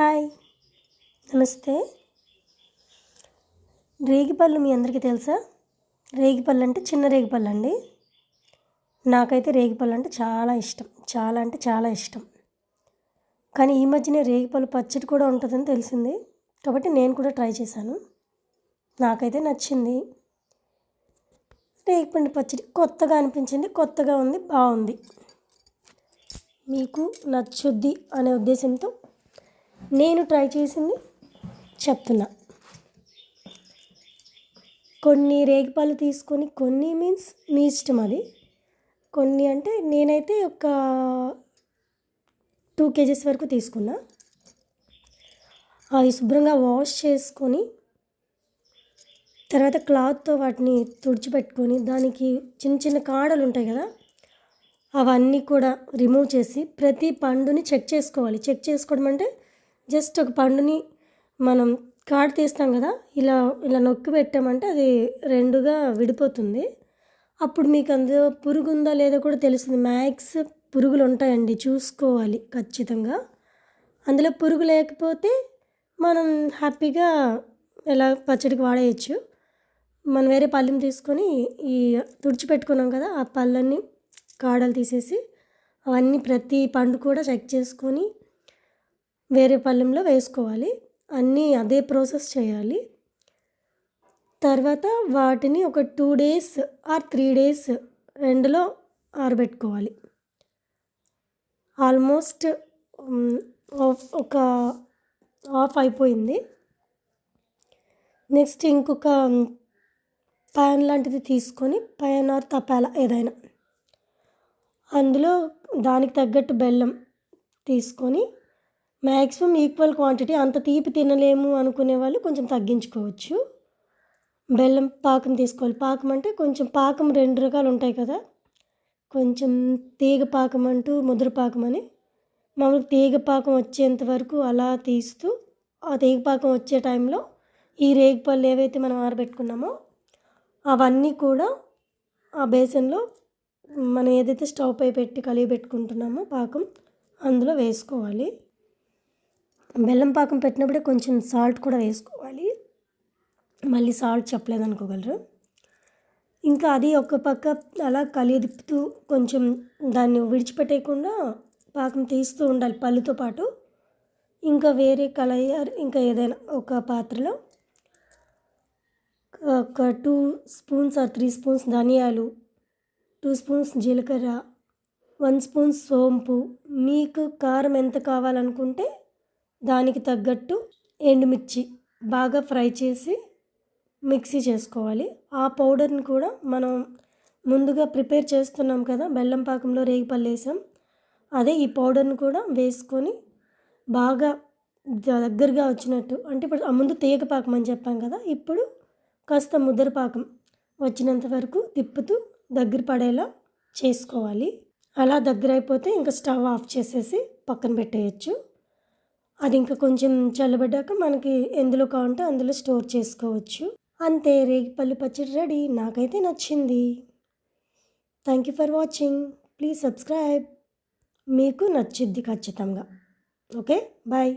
Hi. నమస్తే. రేగిపళ్ళు మీ అందరికీ తెలుసా? రేగిపళ్ళు అంటే చిన్న రేగిపళ్ళు అండి నాకైతే రేగిపళ్ళు అంటే చాలా ఇష్టం. చాలా అంటే చాలా ఇష్టం. కానీ ఈ మధ్యనే రేగిపళ్ళు పచ్చడి కూడా ఉంటుందని తెలిసింది. కాబట్టి నేను కూడా ట్రై చేశాను. నాకైతే నచ్చింది. రేగిపండు పచ్చడి కొత్తగా అనిపించింది కొత్తగా ఉంది బాగుంది. మీకు నచ్చుద్ది అనే ఉద్దేశంతో నేను ట్రై చేసింది చెప్తున్నా. కొన్ని రేగిపళ్ళు తీసుకొని కొన్ని మీన్స్ మీ ఇష్టం అది. కొన్ని అంటే నేనైతే ఒక టూ కేజెస్ వరకు తీసుకున్నా. అవి శుభ్రంగా వాష్ చేసుకొని తర్వాత క్లాత్తో వాటిని తుడిచిపెట్టుకొని దానికి చిన్న చిన్న కాడలు ఉంటాయి కదా అవన్నీ కూడా రిమూవ్ చేసి ప్రతి పండుని చెక్ చేసుకోవాలి. చెక్ చేసుకోవడం అంటే జస్ట్ ఒక పండుని మనం కాడ తీస్తాం కదా ఇలా ఇలా నొక్కి పెట్టామంటే అది రెండుగా విడిపోతుంది. అప్పుడు మీకు అందులో పురుగు ఉందా లేదో కూడా తెలుస్తుంది. మ్యాక్స్ పురుగులు ఉంటాయండి చూసుకోవాలి ఖచ్చితంగా. అందులో పురుగు లేకపోతే మనం హ్యాపీగా ఎలా పచ్చడికి వాడేయచ్చు. మనం వేరే పళ్ళెం తీసుకొని ఈ తుడిచిపెట్టుకున్నాం కదా ఆ పళ్ళన్నీ కాడలు తీసేసి అవన్నీ ప్రతి పండు కూడా చెక్ చేసుకొని వేరే పళ్ళెంలో వేసుకోవాలి. అన్నీ అదే ప్రాసెస్ చేయాలి. తర్వాత వాటిని ఒక two days or three days ఎండలో ఆరబెట్టుకోవాలి. ఆల్మోస్ట్ ఒక ఆఫ్ అయిపోయింది. నెక్స్ట్ ఇంకొక ప్యాన్ లాంటిది తీసుకొని ప్యాన్ ఆర్ తపాల ఏదైనా. అందులో దానికి తగ్గట్టు బెల్లం తీసుకొని మ్యాక్సిమం ఈక్వల్ క్వాంటిటీ అంత తీపి తినలేము అనుకునే వాళ్ళు కొంచెం తగ్గించుకోవచ్చు. బెల్లం పాకం తీసుకోవాలి. పాకం అంటే కొంచెం పాకం రెండు రకాలు ఉంటాయి కదా. కొంచెం తీగ పాకం అంటూ ముద్ర పాకం అని. మామూలు తీగ పాకం వచ్చేంత వరకు అలా తీస్తూ ఆ తీగ పాకం వచ్చే టైంలో ఈ రేగిపళ్ళు ఏవైతే మనం ఆరబెట్టుకున్నామో అవన్నీ కూడా ఆ బేసన్లో మనం ఏదైతే స్టవ్ పై పెట్టి కలిగి పెట్టుకుంటున్నామో పాకం అందులో వేసుకోవాలి. బెల్లం పాకం పెట్టినప్పుడే కొంచెం సాల్ట్ కూడా వేసుకోవాలి. మళ్ళీ సాల్ట్ చెప్పలేదు అనుకోగలరు. ఇంకా అది ఒక పక్క అలా కలిదిప్పుతూ కొంచెం దాన్ని విడిచిపెట్టేయకుండా పాకం తీస్తూ ఉండాలి పళ్ళుతో పాటు. ఇంకా వేరే కలయ ఇంకా ఏదైనా ఒక పాత్రలో ఒక two spoons or three spoons ధనియాలు టూ స్పూన్స్ జీలకర్ర వన్ స్పూన్ సోంపు. మీకు కారం ఎంత కావాలనుకుంటే దానికి తగ్గట్టు ఎండుమిర్చి బాగా ఫ్రై చేసి మిక్సీ చేసుకోవాలి. ఆ పౌడర్ని కూడా మనం ముందుగా ప్రిపేర్ చేస్తున్నాం కదా బెల్లం పాకంలో రేగిపళ్ళు వేసాం. అదే ఈ పౌడర్ని కూడా వేసుకొని బాగా దగ్గరగా వచ్చినట్టు అంటే ఇప్పుడు ఆ ముందు తీగ పాకం అని చెప్పాం కదా ఇప్పుడు కాస్త ముద్దర పాకం వచ్చినంత వరకు తిప్పుతూ దగ్గర పడేలా చేసుకోవాలి. అలా దగ్గర అయిపోతే ఇంకా స్టవ్ ఆఫ్ చేసేసి పక్కన పెట్టేయచ్చు. అది ఇంకా కొంచెం చల్లబడ్డాక మనకి ఎందులో కావాలంటే అందులో స్టోర్ చేసుకోవచ్చు. అంతే రేగిపల్లి పచ్చడి రెడీ. నాకైతే నచ్చింది. Thank you for watching please subscribe మీకు నచ్చిద్ది ఖచ్చితంగా. Okay bye